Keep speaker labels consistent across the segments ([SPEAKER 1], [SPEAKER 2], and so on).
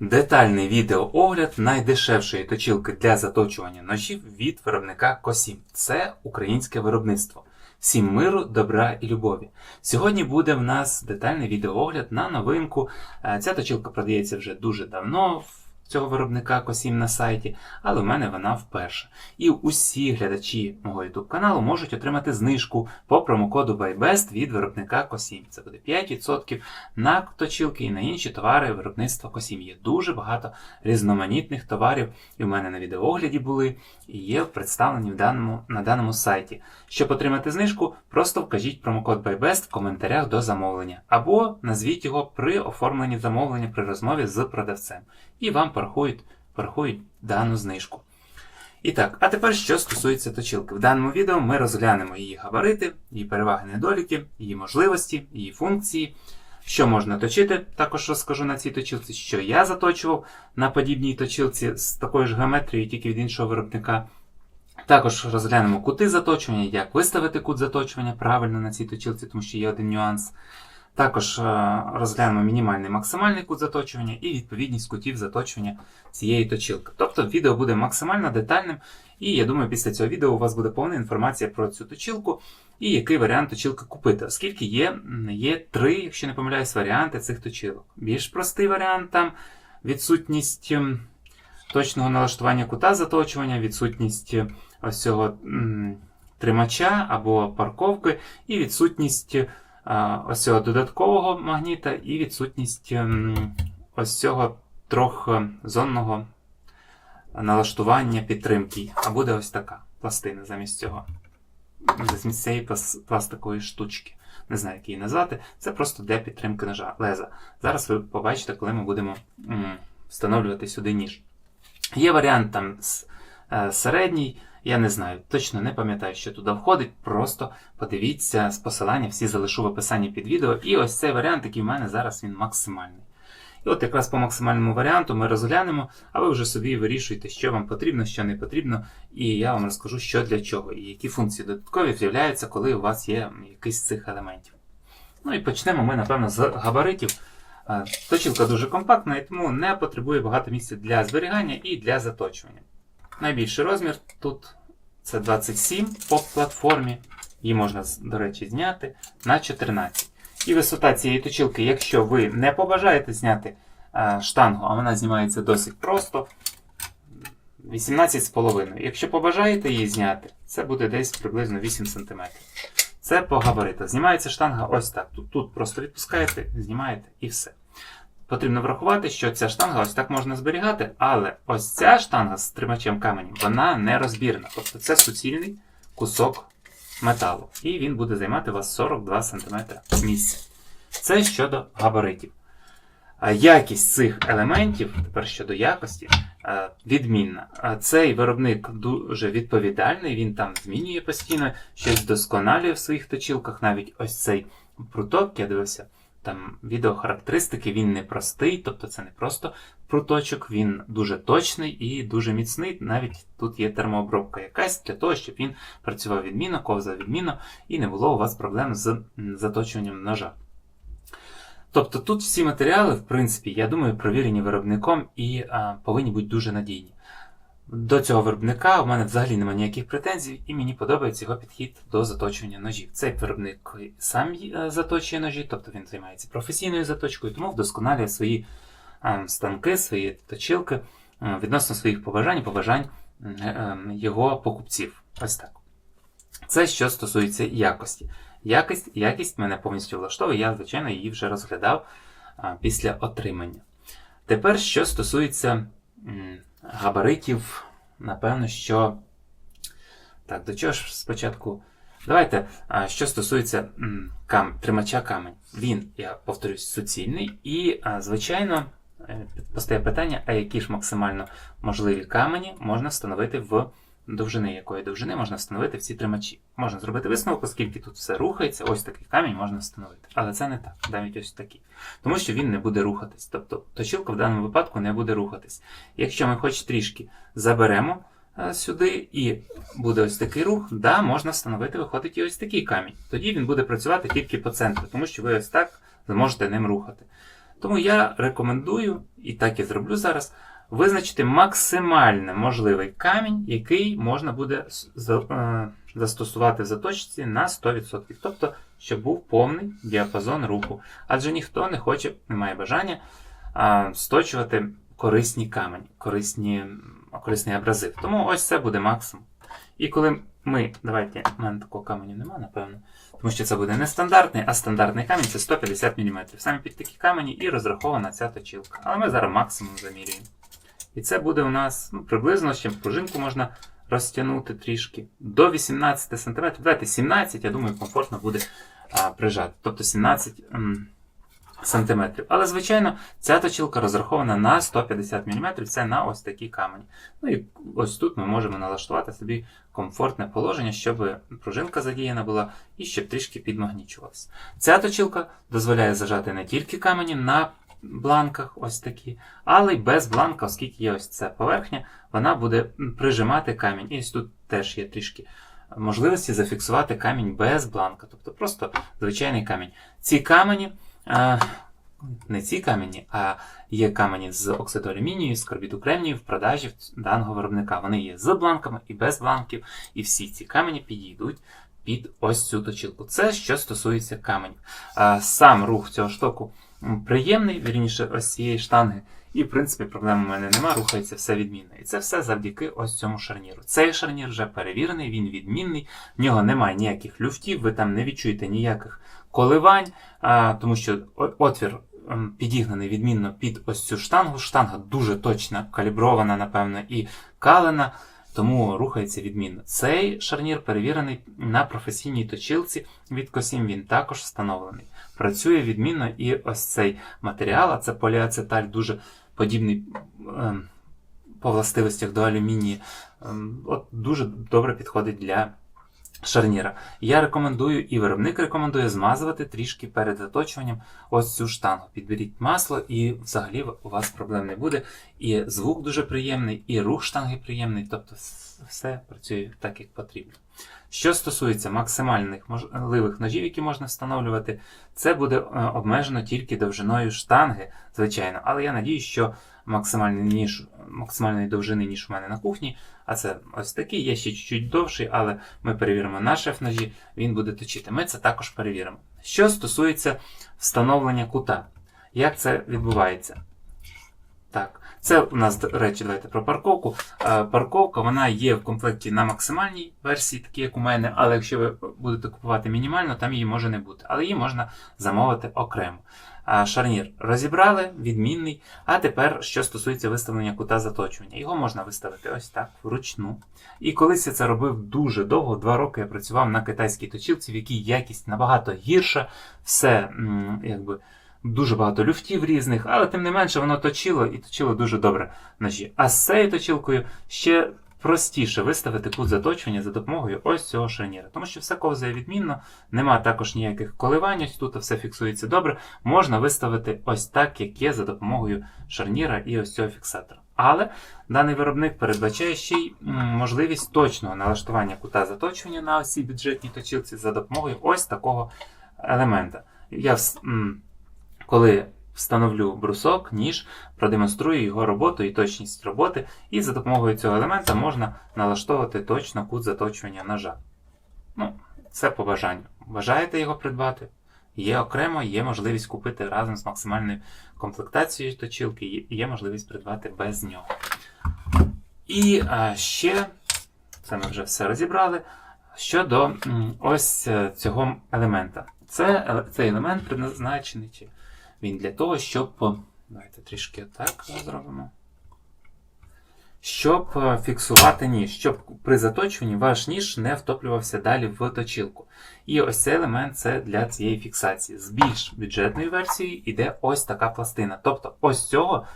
[SPEAKER 1] Детальний відеоогляд найдешевшої точилки для заточування ножів від виробника Косім. Це українське виробництво. Всім миру, добра і любові. Сьогодні буде в нас детальний відеоогляд на новинку. Е, Ця точилка продається вже дуже давно цього виробника Косім на сайті, але в мене вона вперше. І усі глядачі мого YouTube каналу можуть отримати знижку по промокоду BuyBest від виробника Косім. Це буде 5% на точилки і на інші товари виробництва Косім. Є дуже багато різноманітних товарів, і в мене на відеоогляді були, і є представлені в даному, на даному сайті. Щоб отримати знижку, просто вкажіть промокод BuyBest в коментарях до замовлення, або назвіть його при оформленні замовлення при розмові з продавцем, і вам порахують, порахують дану знижку. І так, а тепер що стосується точилки. В даному відео ми розглянемо її габарити, її переваги недоліки, її можливості, її функції, що можна точити, також розкажу на цій точилці, що я заточував на подібній точилці з такою ж геометрією, тільки від іншого виробника. Також розглянемо кути заточування, як виставити кут заточування правильно на цій точилці, тому що є один нюанс. Також е, розглянемо мінімальний максимальний кут заточування і відповідність кутів заточування цієї точилки. Тобто відео буде максимально детальним, і я думаю, після цього відео у вас буде повна інформація про цю точилку і який варіант точилки купити, оскільки є, є три, якщо не помиляюсь, варіанти цих точилок. Більш простий варіант там відсутність точного налаштування кута заточування, відсутність е, ось цього тримача або парковки, і відсутність а, ось цього додаткового магніта, і відсутність ось цього трьохзонного налаштування підтримки. А буде ось така пластина замість цього. Замість цієї пластикової штучки. Не знаю, як її назвати. Це просто для підтримки ножа леза. Зараз ви побачите, коли ми будемо встановлювати сюди ніж. Є варіант там е, середній, я не знаю, точно не пам'ятаю, що туди входить. Просто подивіться з посилання, всі залишу в описанні під відео. І ось цей варіант, який в мене зараз він максимальний. І от якраз по максимальному варіанту ми розглянемо, а ви вже собі вирішуєте, що вам потрібно, що не потрібно, і я вам розкажу, що для чого, і які функції додаткові з'являються, коли у вас є якийсь з цих елементів. Ну і почнемо ми, напевно, з габаритів. Е, Точилка дуже компактна і тому не потребує багато місця для зберігання і для заточування. Найбільший розмір тут це 27 по платформі. Її можна, до речі, зняти на 14. І висота цієї точилки, якщо ви не побажаєте зняти е, штангу, а вона знімається досить просто, 18,5. Якщо побажаєте її зняти, це буде десь приблизно 8 см. Це по габаритах. Знімається штанга ось так. Тут, тут просто відпускаєте, знімаєте і все. Потрібно врахувати, що ця штанга ось так можна зберігати, але ось ця штанга з тримачем каменю, вона не розбірна. Тобто це суцільний кусок металу. І він буде займати у вас 42 см місця. Це щодо габаритів. Якість цих елементів, тепер щодо якості, е, відмінна. Цей виробник дуже відповідальний, він там змінює постійно, щось вдосконалює в своїх точилках. Навіть ось цей пруток, я дивився, там відеохарактеристики, він не простий, тобто це не просто пруточок, він дуже точний і дуже міцний. Навіть тут є термообробка якась для того, щоб він працював відмінно, ковзав відмінно, і не було у вас проблем з заточуванням ножа. Тобто тут всі матеріали, в принципі, я думаю, провірені виробником і а, повинні бути дуже надійні. До цього виробника у мене взагалі немає ніяких претензій, і мені подобається його підхід до заточування ножів. Цей виробник сам е, заточує ножі, тобто він займається професійною заточкою, тому вдосконалює свої е, станки, свої точилки е, відносно своїх побажань побажань його покупців. Ось так. Це що стосується якості. Якість, якість мене повністю влаштовує, я, звичайно, її вже розглядав після отримання. Тепер, що стосується габаритів, напевно, що. Так, до чого ж спочатку. Давайте, що стосується кам... тримача камень. Він, я повторюсь, суцільний, і, звичайно, е, постає питання, а які ж максимально можливі камені можна встановити в довжини, якої довжини можна встановити в ці тримачі. Можна зробити висновок, оскільки тут все рухається, ось такий камінь можна встановити. Але це не так, навіть ось такий. Тому що він не буде рухатись. Тобто точилка в даному випадку не буде рухатись. Якщо ми хоч трішки заберемо е, сюди і буде ось такий рух, да, можна встановити, виходить і ось такий камінь. Тоді він буде працювати тільки по центру, тому що ви ось так зможете ним рухати. Тому я рекомендую, і так і зроблю зараз, визначити максимально можливий камінь, який можна буде е, застосувати в заточці на 100%. Тобто, щоб був повний діапазон руху. Адже ніхто не хоче, не має бажання а, сточувати корисні камені, корисні, корисний абразив. Тому ось це буде максимум. І коли ми, давайте, у мене такого каменю немає, напевно, тому що це буде не стандартний, а стандартний камінь це 150 мм. Саме під такі камені і розрахована ця точилка. Але ми зараз максимум замірюємо. І це буде у нас ну, приблизно ще пружинку можна розтягнути трішки до 18 см. Давайте 17, я думаю, комфортно буде а, прижати. Тобто 17 м, сантиметрів. Але, звичайно, ця точилка розрахована на 150 мм, це на ось такі камені. Ну і ось тут ми можемо налаштувати собі комфортне положення, щоб пружинка задіяна була і щоб трішки підмагнічувалася. Ця точилка дозволяє зажати не тільки камені на бланках, ось такі, але й без бланка, оскільки є ось ця поверхня, вона буде прижимати камінь. І ось тут теж є трішки можливості зафіксувати камінь без бланка, тобто просто звичайний камінь. Ці камені. А, не ці камені, а є камені з оксиду з карбіду кремнію в продажі даного виробника. Вони є з бланками і без бланків, і всі ці камені підійдуть під ось цю точилку. Це що стосується каменів. Сам рух цього штоку приємний, вірніше, ось цієї штанги. І, в принципі, проблем у мене немає, рухається все відмінно. І це все завдяки ось цьому шарніру. Цей шарнір вже перевірений, він відмінний, в нього немає ніяких люфтів, ви там не відчуєте ніяких коливань, тому що отвір підігнаний відмінно під ось цю штангу. Штанга дуже точно калібрована, напевно, і калена, тому рухається відмінно. Цей шарнір перевірений на професійній точилці від Косім, він також встановлений. Працює відмінно і ось цей матеріал, а це поліацеталь, дуже подібний ем, по властивостях до алюмінії. Ем, от дуже добре підходить для шарніра. Я рекомендую, і виробник рекомендує змазувати трішки перед заточуванням ось цю штангу. Підберіть масло, і взагалі у вас проблем не буде. І звук дуже приємний, і рух штанги приємний, тобто все працює так, як потрібно. Що стосується максимальних можливих ножів, які можна встановлювати, це буде е, обмежено тільки довжиною штанги, звичайно. Але я надію, що максимальний ніж, максимальної довжини, ніж у мене на кухні, а це ось такий, є ще чуть-чуть довший, але ми перевіримо на шеф-ножі, він буде точити. Ми це також перевіримо. Що стосується встановлення кута, як це відбувається? Це у нас, до речі, давайте про парковку. Е, Парковка вона є в комплекті на максимальній версії, такі як у мене, але якщо ви будете купувати мінімально, там її може не бути. Але її можна замовити окремо. Шарнір розібрали, відмінний. А тепер, що стосується виставлення кута заточування, його можна виставити ось так, вручну. І колись я це робив дуже довго, два роки я працював на китайській точилці, в якій якість набагато гірша, все якби. Дуже багато люфтів різних, але тим не менше воно точило і точило дуже добре ножі. А з цією точилкою ще простіше виставити кут заточування за допомогою ось цього шарніра. Тому що все ковзає відмінно, нема також ніяких коливань, ось тут все фіксується добре. Можна виставити ось так, як є, за допомогою шарніра і ось цього фіксатора. Але даний виробник передбачає ще й можливість точного налаштування кута заточування на ось цій бюджетній точилці за допомогою ось такого елемента. Я коли встановлю брусок, ніж, продемонструю його роботу і точність роботи, і за допомогою цього елемента можна налаштовувати точно кут заточування ножа. Ну, це по бажанню. Бажаєте його придбати? Є окремо, є можливість купити разом з максимальною комплектацією точилки, є- можливість придбати без нього. І а, ще, це ми вже все розібрали. Щодо ось е, цього елемента. Це, цей елемент призначений він для того, щоб. Давайте трішки так зробимо. Щоб е, фіксувати ніж, щоб при заточуванні ваш ніж не втоплювався далі в точилку. І ось цей елемент це для цієї фіксації. З більш бюджетною версією йде ось така пластина. Тобто ось цього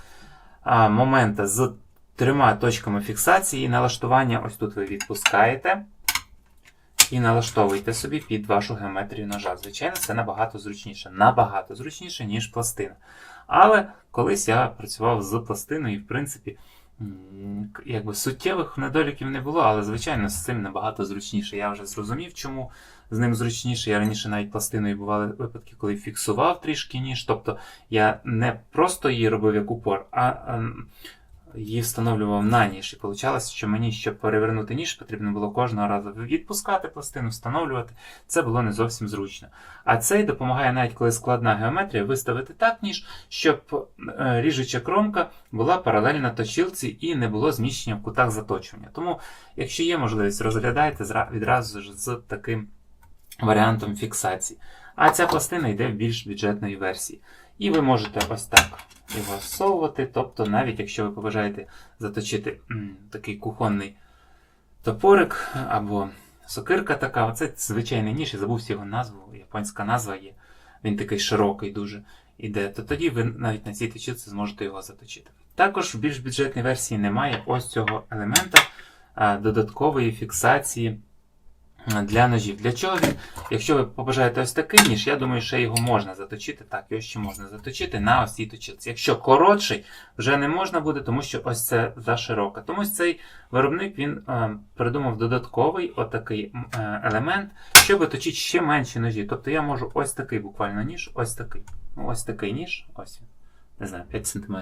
[SPEAKER 1] а, момента з трьома точками фіксації і налаштування, ось тут ви відпускаєте. І налаштовуйте собі під вашу геометрію ножа. Звичайно, це набагато зручніше. Набагато зручніше, ніж пластина. Але колись я працював з пластиною, і в принципі якби суттєвих недоліків не було, але звичайно з цим набагато зручніше. Я вже зрозумів, чому з ним зручніше. Я раніше навіть пластиною бували випадки, коли фіксував трішки ніж. Тобто я не просто її робив як упор, а ем, її встановлював на ніж. І вийшло, що мені, щоб перевернути ніж, потрібно було кожного разу відпускати пластину, встановлювати. Це було не зовсім зручно. А цей допомагає навіть коли складна геометрія виставити так ніж, щоб е, ріжуча кромка була паралельна точилці і не було зміщення в кутах заточування. Тому, якщо є можливість, розглядайте відразу ж з таким варіантом фіксації. А ця пластина йде в більш бюджетної версії. І ви можете ось так його всовувати. Тобто, навіть якщо ви побажаєте заточити м, такий кухонний топорик або сокирка така, оце звичайний ніж, я забувся його назву, японська назва є. Він такий широкий дуже іде, то тоді ви навіть на цій точилці зможете його заточити. Також в більш бюджетній версії немає ось цього елемента додаткової фіксації для ножів. Для чого він? Якщо ви побажаєте ось такий ніж, я думаю, що його можна заточити. Так, його ще можна заточити на ось цій точилці. Якщо коротший, вже не можна буде, тому що ось це заширока. Тому ось цей виробник він е, придумав додатковий отакий е, елемент, щоб точити ще менші ножі. Тобто я можу ось такий буквально ніж, ось такий. Ну, ось такий ніж, ось він, не знаю, 5 см.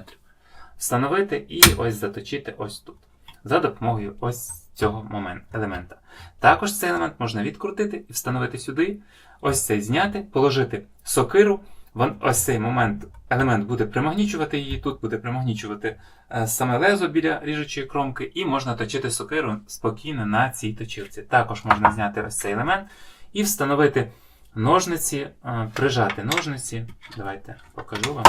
[SPEAKER 1] Встановити і ось заточити ось тут. За допомогою ось цього момент, елемента. Також цей елемент можна відкрутити і встановити сюди, ось цей зняти, положити сокиру. Вон, ось цей момент, елемент буде примагнічувати її, тут буде примагнічувати е, саме лезо біля ріжучої кромки, і можна точити сокиру спокійно на цій точилці. Також можна зняти ось цей елемент і встановити ножниці, е, прижати ножниці. Давайте покажу вам.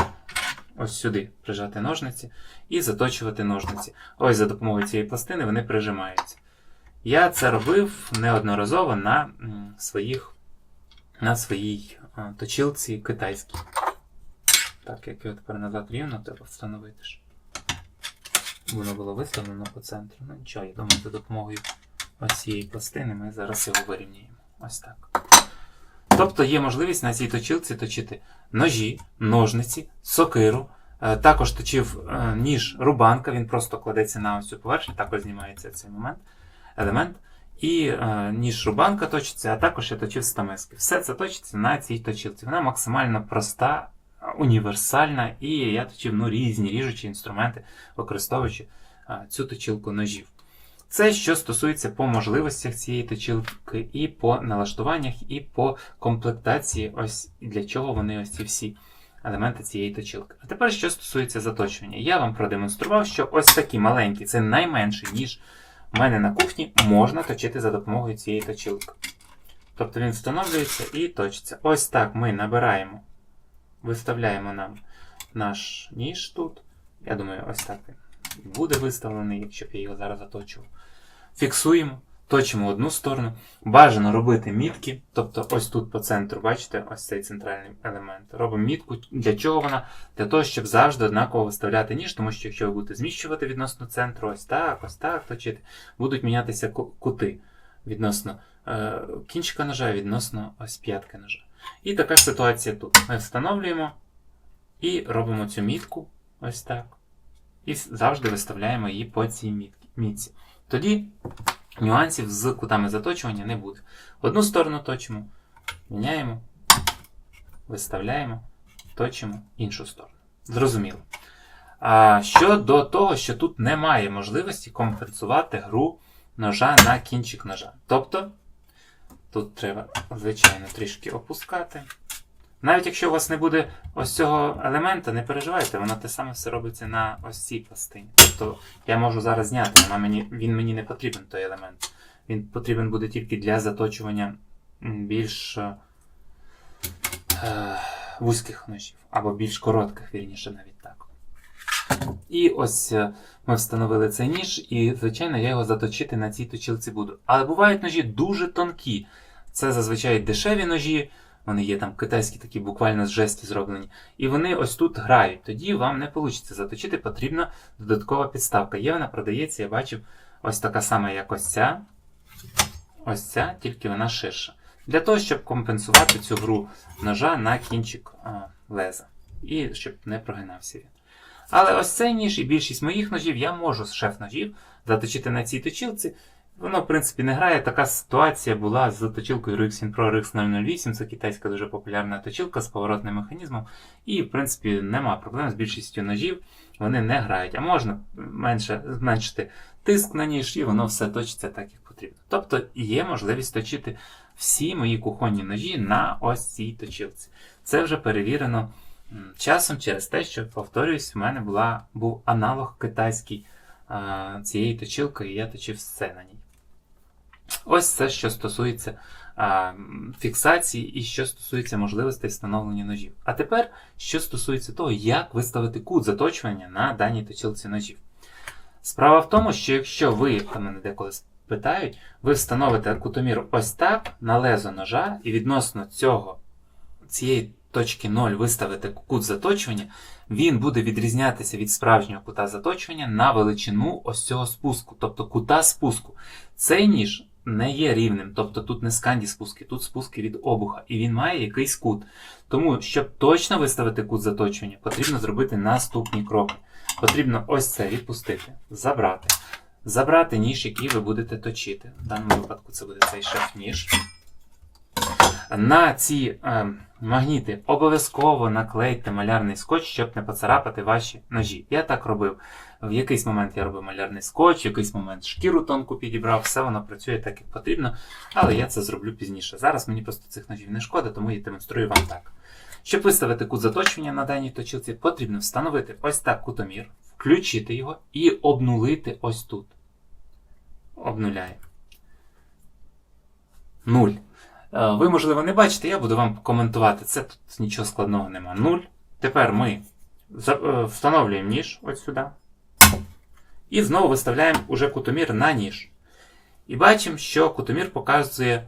[SPEAKER 1] Ось сюди прижати ножниці і заточувати ножниці. Ось за допомогою цієї пластини вони прижимаються. Я це робив неодноразово на своїх на своїй точилці китайській. Так, як його тепер назад рівно треба встановити ж. Воно було виставлено по центру. Ну нічого, я думаю, за допомогою ось цієї пластини ми зараз його вирівняємо. Ось так. Тобто є можливість на цій точилці точити ножі, ножниці, сокиру. Е, Також точив е, ніж рубанка, він просто кладеться на ось цю поверхню, також знімається цей момент, елемент. І е, ніж рубанка точиться, а також я точив стамески. Все це точиться на цій точилці. Вона максимально проста, універсальна, і я точив ну, різні ріжучі інструменти, використовуючи цю точилку ножів. Це що стосується по можливостях цієї точилки, і по налаштуваннях, і по комплектації, ось для чого вони ось ці всі елементи цієї точилки. А тепер, що стосується заточування, я вам продемонстрував, що ось такі маленькі, це найменший, ніж у мене на кухні, можна точити за допомогою цієї точилки. Тобто він встановлюється і точиться. Ось так ми набираємо, виставляємо нам наш ніж тут. Я думаю, ось так він буде виставлений, якщо б я його зараз заточував. Фіксуємо, точимо одну сторону. Бажано робити мітки, тобто ось тут по центру, бачите, ось цей центральний елемент. Робимо мітку. Для чого вона? Для того, щоб завжди однаково виставляти ніж, тому що якщо ви будете зміщувати відносно центру, ось так, ось так точити, будуть мінятися кути відносно е, кінчика ножа, відносно ось п'ятки ножа. І така ж ситуація тут. Ми встановлюємо і робимо цю мітку ось так. І завжди виставляємо її по цій мітці. Тоді нюансів з кутами заточування не буде. Одну сторону точимо, міняємо, виставляємо, точимо іншу сторону. Зрозуміло. А щодо того, що тут немає можливості компенсувати гру ножа на кінчик ножа. Тобто, тут треба, звичайно, трішки опускати. Навіть якщо у вас не буде ось цього елемента, не переживайте, воно те саме все робиться на ось цій пластині. Тобто я можу зараз зняти, вона мені, він мені не потрібен, той елемент. Він потрібен буде тільки для заточування більш е, е, вузьких ножів, або більш коротких, вірніше, навіть так. І ось е, ми встановили цей ніж, і, звичайно, я його заточити на цій точилці буду. Але бувають ножі дуже тонкі. Це зазвичай дешеві ножі, вони є там китайські такі буквально з жесті зроблені. І вони ось тут грають. Тоді вам не вийде заточити, потрібна додаткова підставка. Є вона продається, я бачив, ось така сама, як ось ця. Ось ця, тільки вона ширша. Для того, щоб компенсувати цю гру ножа на кінчик леза. І щоб не прогинався він. Але ось цей ніж і більшість моїх ножів я можу з шеф-ножів заточити на цій точилці. Воно, в принципі, не грає. Така ситуація була з точилкою Rixin Pro RX 008. Це китайська дуже популярна точилка з поворотним механізмом. І, в принципі, нема проблем з більшістю ножів. Вони не грають. А можна менше, зменшити тиск на ніж, і воно все точиться так, як потрібно. Тобто є можливість точити всі мої кухонні ножі на ось цій точилці. Це вже перевірено часом через те, що, повторюсь, в мене була, був аналог китайський цієї точилки, і я точив все на ній. Ось це, що стосується а, фіксації і що стосується можливостей встановлення ножів. А тепер, що стосується того, як виставити кут заточування на даній точилці ножів. Справа в тому, що якщо ви, та мене деколи питають, ви встановите кутомір ось так на лезо ножа, і відносно цього, цієї точки 0 виставите кут заточування, він буде відрізнятися від справжнього кута заточування на величину ось цього спуску, тобто кута спуску. Цей ніж не є рівним, тобто тут не сканді спуски, тут спуски від обуха, і він має якийсь кут. Тому, щоб точно виставити кут заточування, потрібно зробити наступні кроки. Потрібно ось це відпустити, забрати. Забрати ніж, який ви будете точити. В даному випадку це буде цей шеф-ніж. На ці е, магніти обов'язково наклейте малярний скотч, щоб не поцарапати ваші ножі. Я так робив. В якийсь момент я робив малярний скотч, в якийсь момент шкіру тонку підібрав, все воно працює так, як потрібно, але я це зроблю пізніше. Зараз мені просто цих ножів не шкода, тому я демонструю вам так. Щоб виставити кут заточення на даній точилці, потрібно встановити ось так кутомір, включити його і обнулити ось тут. Обнуляємо. Нуль. Е, Ви, можливо, не бачите, я буду вам коментувати. Це тут нічого складного нема. Нуль. Тепер ми е, встановлюємо ніж ось сюди. І знову виставляємо уже кутомір на ніж. І бачимо, що кутомір показує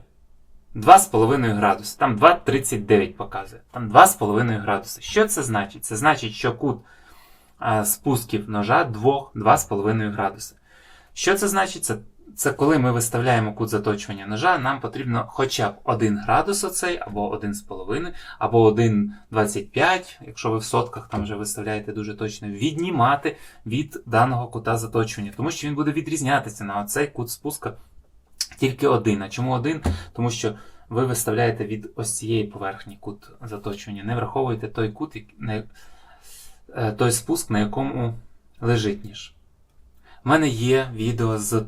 [SPEAKER 1] 2,5 градуси. Там 2,39 показує. Там 2,5 градуси. Що це значить? Це значить, що кут спусків ножа 2-2,5 градуси. Що це значить? Це, це коли ми виставляємо кут заточування ножа, нам потрібно хоча б 1 градус оцей, або 1,5, або 1,25, якщо ви в сотках там вже виставляєте дуже точно, віднімати від даного кута заточування, тому що він буде відрізнятися на оцей кут спуска тільки один. А чому один? Тому що ви виставляєте від ось цієї поверхні кут заточування, не враховуєте той кут, е, той спуск, на якому лежить ніж. У мене є відео з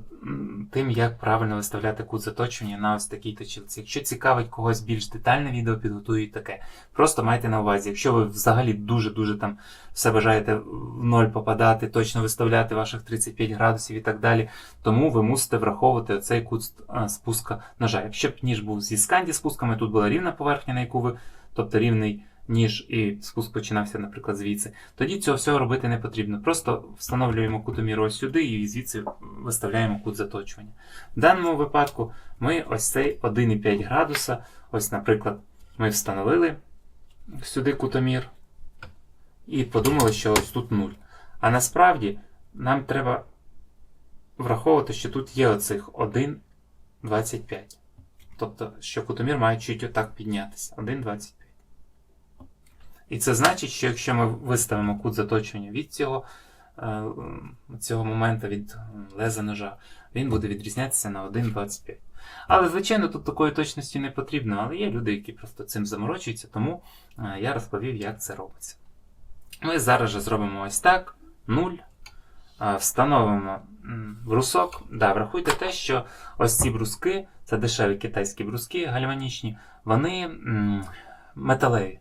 [SPEAKER 1] тим, як правильно виставляти кут заточування на ось такій точилці. Якщо цікавить когось більш детальне відео, підготую таке. Просто майте на увазі, якщо ви взагалі дуже-дуже там все бажаєте в ноль попадати, точно виставляти ваших 35 градусів і так далі, тому ви мусите враховувати цей кут а, спуска ножа. Якщо б ніж був зі сканді спусками, тут була рівна поверхня, на яку ви, тобто рівний ніж і спуск починався, наприклад, звідси, тоді цього всього робити не потрібно. Просто встановлюємо кутомір ось сюди і звідси виставляємо кут заточування. В даному випадку ми ось цей 1,5 градуса, ось, наприклад, ми встановили сюди кутомір і подумали, що ось тут 0. А насправді нам треба враховувати, що тут є оцих 1,25. Тобто, що кутомір має чуть отак піднятися. 1,25. І це значить, що якщо ми виставимо кут заточення від цього, е, цього моменту від леза ножа, він буде відрізнятися на 1,25. Але, звичайно, тут такої точності не потрібно, але є люди, які просто цим заморочуються, тому е, я розповів, як це робиться. Ми зараз же зробимо ось так: 0. е, Встановимо брусок. Да, врахуйте те, що ось ці бруски, це дешеві китайські бруски гальванічні, вони металеві.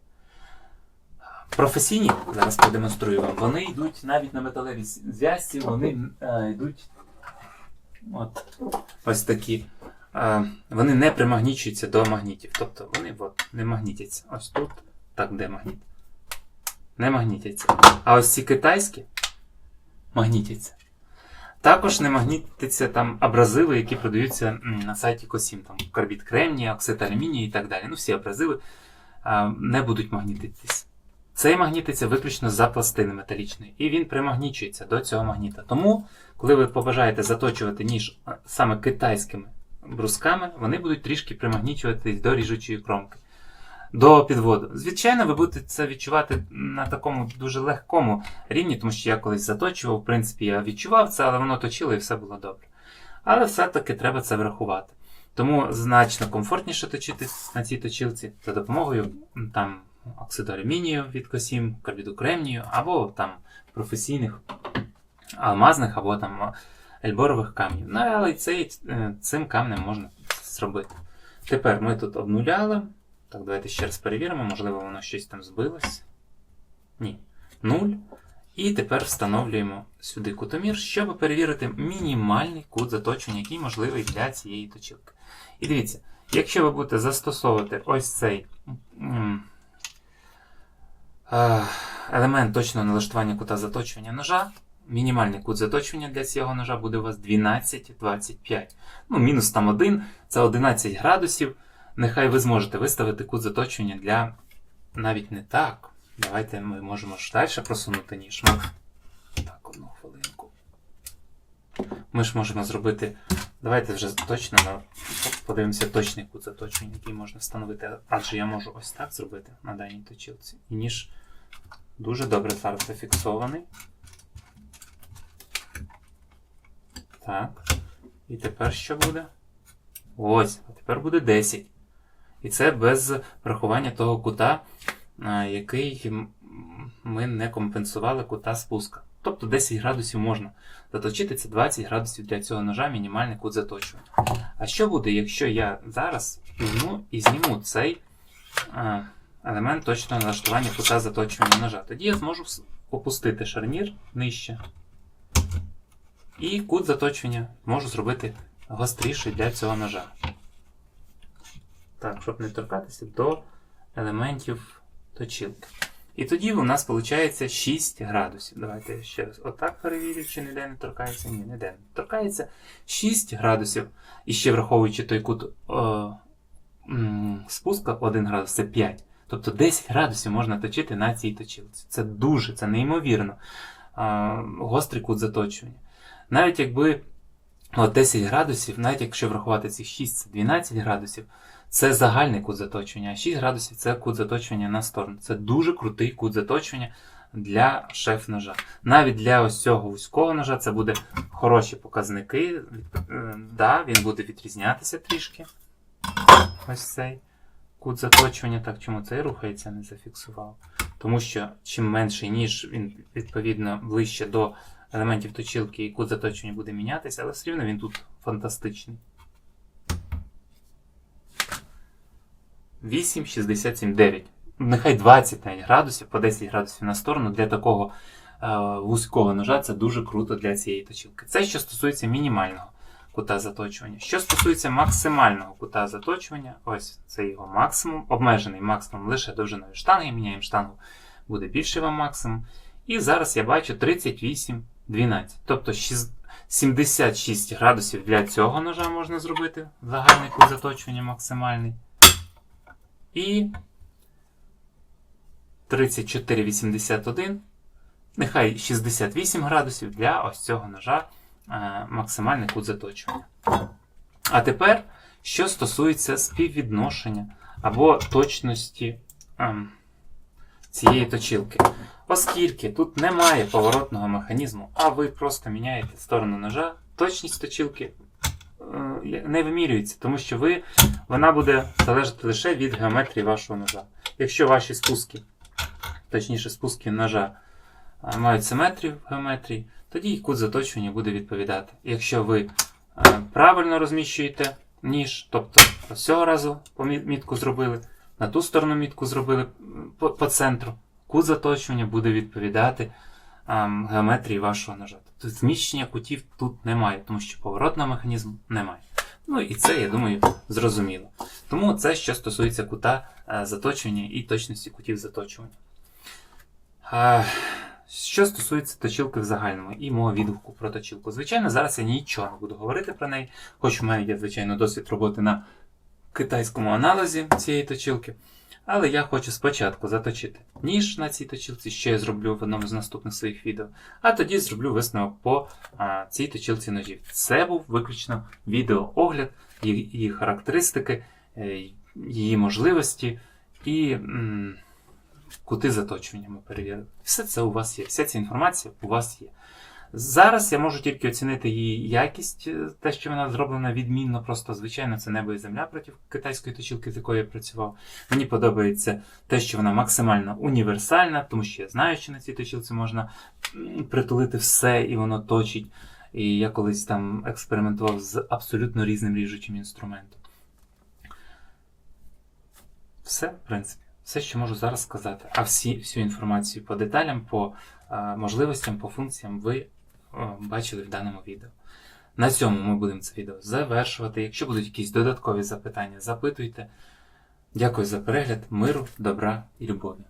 [SPEAKER 1] Професійні, зараз продемонструю вам, вони йдуть навіть на металевій зв'язці, вони е, йдуть от, ось такі. Е, вони не примагнічуються до магнітів. Тобто вони от, не магнітяться. Ось тут, так, де магніт? Не магнітяться. А ось ці китайські магнітяться. Також не магнітяться там абразиви, які продаються на сайті Косім. Там карбід кремнія, оксид алюмінію і так далі. Ну, всі абразиви а, не будуть магнітитись. Цей магнітиться виключно за пластини металічної, і він примагнічується до цього магніта. Тому, коли ви побажаєте заточувати ніж саме китайськими брусками, вони будуть трішки примагнічуватись до ріжучої кромки. до підводу. Звичайно, ви будете це відчувати на такому дуже легкому рівні, тому що я колись заточував, в принципі, я відчував це, але воно точило і все було добре. Але все-таки треба це врахувати. Тому значно комфортніше точити на цій точилці за допомогою там оксиду алюмінію від косім, карбіду кремнію, або там професійних алмазних, або там ельборових камнів. Ну, але цей, е, цим камнем можна зробити. Тепер ми тут обнуляли. Так, давайте ще раз перевіримо, можливо, воно щось там збилось. Ні. 0. І тепер встановлюємо сюди кутомір, щоб перевірити мінімальний кут заточення, який можливий для цієї точилки. І дивіться, якщо ви будете застосовувати ось цей елемент точного налаштування кута заточування ножа, мінімальний кут заточування для цього ножа буде у вас 12-25. Ну, мінус там 1, це 11 градусів. Нехай ви зможете виставити кут заточення для навіть не так. Давайте ми можемо ж далі просунути ніж. Так, одну хвилинку. Ми ж можемо зробити. Давайте вже точно подивимося точний кут заточення, який можна встановити. Адже я можу ось так зробити на даній точилці. І ніж дуже добре зараз зафіксований. Так. І тепер що буде? Ось, а тепер буде 10. І це без врахування того кута, який ми не компенсували кута спуска. Тобто 10 градусів можна заточити, це 20 градусів для цього ножа мінімальний кут заточування. А що буде, якщо я зараз візьму і зніму цей а, елемент точного налаштування кута заточування ножа? Тоді я зможу опустити шарнір нижче. І кут заточення можу зробити гостріший для цього ножа. Так, щоб не торкатися до елементів точилки. І тоді у нас виходить 6 градусів. Давайте ще раз отак перевірю, чи ніде не торкається. Ні, ніде не торкається. 6 градусів. І ще враховуючи той кут о, м, спуска 1 градус, це 5. Тобто 10 градусів можна точити на цій точилці. Це дуже, це неймовірно. А, гострий кут заточування. Навіть якби от 10 градусів, навіть якщо врахувати ці 6, це 12 градусів, це загальний кут заточення, а 6 градусів це кут заточення на сторону. Це дуже крутий кут заточення для шеф-ножа. Навіть для ось цього вузького ножа це буде хороші показники. Е, Да, він буде відрізнятися трішки. Ось цей кут заточування. Так, чому цей рухається, не зафіксував. Тому що чим менший ніж, він відповідно ближче до елементів точилки і кут заточення буде мінятися, але все рівно він тут фантастичний. 8, 67, 9. Нехай 20 навіть градусів, по 10 градусів на сторону для такого е, вузького ножа це дуже круто для цієї точилки. Це що стосується мінімального кута заточування. Що стосується максимального кута заточування, ось це його максимум, обмежений максимум лише довжиною штанги. Міняємо штангу, буде більший вам максимум. І зараз я бачу 38, 12. Тобто 76 градусів для цього ножа можна зробити. Загальний кут заточування максимальний. І 34,81. Нехай 68 градусів для ось цього ножа е, максимальний кут заточування. А тепер, що стосується співвідношення або точності ем, цієї точилки. Оскільки тут немає поворотного механізму, а ви просто міняєте сторону ножа, точність точилки е, не вимірюється, тому що ви, вона буде залежати лише від геометрії вашого ножа. Якщо ваші спуски, точніше спуски ножа, е, мають симетрію в геометрії, тоді і кут заточування буде відповідати. Якщо ви е, правильно розміщуєте ніж, тобто ось цього разу мітку зробили, на ту сторону мітку зробили по, по центру, кут заточування буде відповідати геометрії вашого ножа. Тобто зміщення кутів тут немає, тому що поворотного механізму немає. Ну і це, я думаю, зрозуміло. Тому це що стосується кута е, заточування і точності кутів заточування. Е, що стосується точилки в загальному і мого відгуку про точилку. Звичайно, зараз я нічого не буду говорити про неї, хоч у мене є, звичайно, досвід роботи на китайському аналізі цієї точилки. Але я хочу спочатку заточити ніж на цій точилці, що я зроблю в одному з наступних своїх відео, а тоді зроблю висновок по а, цій точилці ножів. Це був виключно відеоогляд, її, характеристики, е, її можливості і м, кути заточування ми перевірили. Все це у вас є, вся ця інформація у вас є. Зараз я можу тільки оцінити її якість, е, те, що вона зроблена відмінно, просто звичайно, це небо і земля проти китайської точілки, з якою я працював. Мені подобається те, що вона максимально універсальна, тому що я знаю, що на цій точілці можна притулити все і воно точить. І я колись там експериментував з абсолютно різним ріжучим інструментом. Все, в принципі, все, що можу зараз сказати. А всі, всю інформацію по деталям, по е, можливостям, по функціям ви бачили в даному відео. На цьому ми будемо це відео завершувати. Якщо будуть якісь додаткові запитання, запитуйте. Дякую за перегляд, миру, добра і любові.